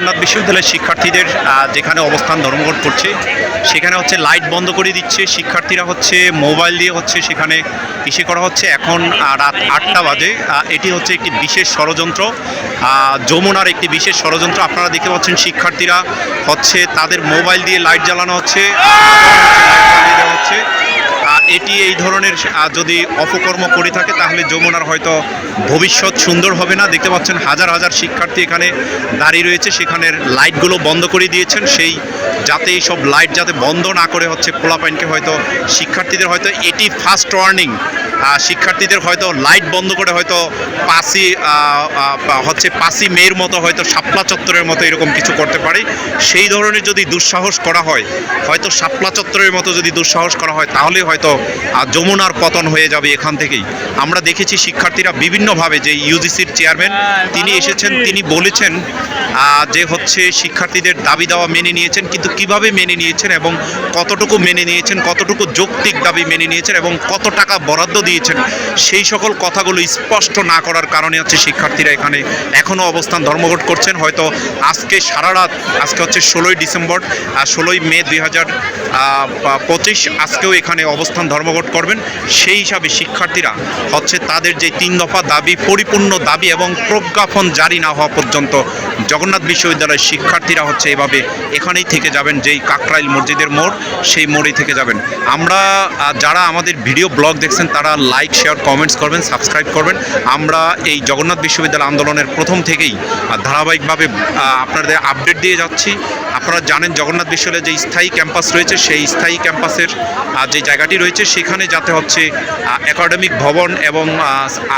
জগন্নাথ বিশ্ববিদ্যালয়ের শিক্ষার্থীদের যেখানে অবস্থান ধর্মঘট করছে, সেখানে হচ্ছে লাইট বন্ধ করে দিচ্ছে। শিক্ষার্থীরা হচ্ছে মোবাইল দিয়ে হচ্ছে সেখানে ইসে করা হচ্ছে। এখন রাত আটটা বাজে। এটি হচ্ছে একটি বিশেষ ষড়যন্ত্র। যমুনার একটি বিশেষ ষড়যন্ত্র। আপনারা দেখতে পাচ্ছেন শিক্ষার্থীরা হচ্ছে তাদের মোবাইল দিয়ে লাইট জ্বালানো হচ্ছে। এটি এই ধরনের যদি অপকর্ম করে থাকে, তাহলে যমুনার হয়তো ভবিষ্যৎ সুন্দর হবে না। দেখতে পাচ্ছেন হাজার হাজার শিক্ষার্থী এখানে দাঁড়িয়ে রয়েছে। সেখানের লাইটগুলো বন্ধ করে দিয়েছেন। সেই যাতে এই সব লাইট যাতে বন্ধ না করে হচ্ছে পোলাপাইনকে হয়তো শিক্ষার্থীদের হয়তো, এটি ফার্স্ট ওয়ার্নিং শিক্ষার্থীদের হয়তো লাইট বন্ধ করে হয়তো পাসি হচ্ছে পাসি মেয়ের মতো হয়তো শাপলা চত্বরের মতো এরকম কিছু করতে পারে। সেই ধরনের যদি দুঃসাহস করা হয়, হয়তো শাপলা চত্বরের মতো যদি দুঃসাহস করা হয়, তাহলে হয়তো আহ, যমুনার পতন হয়ে যাবে এখান থেকেই। আমরা দেখেছি শিক্ষার্থীরা বিভিন্নভাবে যে ইউজিসির চেয়ারম্যান তিনি এসেছেন তিনি বলেছেন যে হচ্ছে শিক্ষার্থীদের দাবি দেওয়া মেনে নিয়েছেন কিন্তু কীভাবে মেনে নিয়েছেন এবং কতটুকু মেনে নিয়েছেন কতটুকু যৌক্তিক দাবি মেনে নিয়েছেন এবং কত টাকা বরাদ্দ দিয়েছেন সেই সকল কথাগুলো স্পষ্ট না করার কারণে হচ্ছে শিক্ষার্থীরা এখানে এখনও অবস্থান ধর্মঘট করছেন। হয়তো আজকে সারা রাত আজকে হচ্ছে ষোলোই ডিসেম্বর আর ষোলোই মে দুই হাজার পঁচিশ আজকেও এখানে অবস্থান ধর্মঘট করবেন, সেই হিসাবে শিক্ষার্থীরা হচ্ছে তাদের যে তিন দফা দাবি, পরিপূর্ণ দাবি এবং প্রজ্ঞাপন জারি না হওয়া পর্যন্ত জগন্নাথ বিশ্ববিদ্যালয়ের শিক্ষার্থীরা হচ্ছে এভাবে এখানেই থেকে যাবেন, যেই কাকরাইল মসজিদের মোড়, সেই মোড়েই থেকে যাবেন। আমরা যারা আমাদের ভিডিও ব্লগ দেখছেন, তারা লাইক, শেয়ার, কমেন্টস করবেন, সাবস্ক্রাইব করবেন। আমরা এই জগন্নাথ বিশ্ববিদ্যালয় আন্দোলনের প্রথম থেকেই ধারাবাহিকভাবে আপনাদের আপডেট দিয়ে যাচ্ছি। আপনারা জানেন জগন্নাথ বিশ্ববিদ্যালয়ের যে স্থায়ী ক্যাম্পাস রয়েছে, সেই স্থায়ী ক্যাম্পাসের যে জায়গাটি রয়েছে, সেখানে যাতে হচ্ছে একাডেমিক ভবন এবং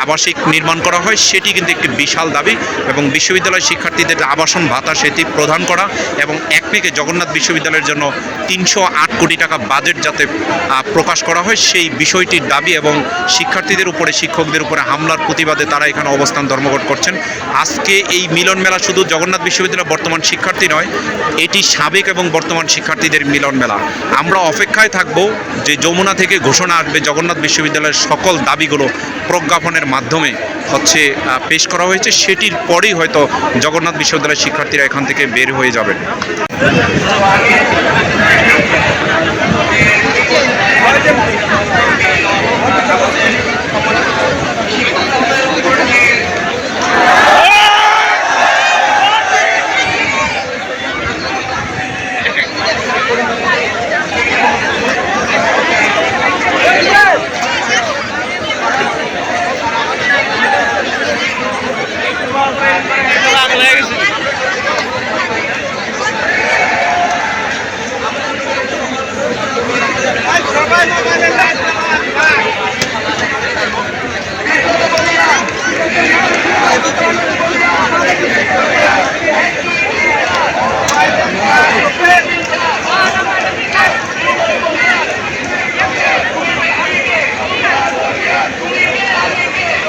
আবাসিক নির্মাণ করা হয়, সেটি কিন্তু একটি বিশাল দাবি এবং বিশ্ববিদ্যালয় শিক্ষার্থীদের আবাসন ভাতা, সেটি প্রদান করা এবং এক মেকে জগন্নাথ বিশ্ববিদ্যালয়ের জন্য তিনশো আট কোটি টাকা বাজেট যাতে প্রকাশ করা হয়, সেই বিষয়টির দাবি এবং শিক্ষার্থীদের উপরে, শিক্ষকদের উপরে হামলার প্রতিবাদে তারা এখানে অবস্থান ধর্মঘট করছেন। আজকে এই মিলন মেলা শুধু জগন্নাথ বিশ্ববিদ্যালয়ের বর্তমান শিক্ষার্থী নয় এটি সাবেক এবং বর্তমান শিক্ষার্থীদের মিলন মেলা। আমরা অপেক্ষায় থাকব যে যমুনা থেকে ঘোষণা আসবে জগন্নাথ বিশ্ববিদ্যালয়ের সকল দাবিগুলো প্রজ্ঞাপনের মাধ্যমে হচ্ছে পেশ করা হয়েছে। সেটির পরেই হয়তো জগন্নাথ বিশ্ববিদ্যালয়ের শিক্ষার্থীরা এখান থেকে বের হয়ে যাবেন।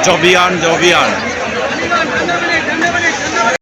জবিয়ান জবিয়ান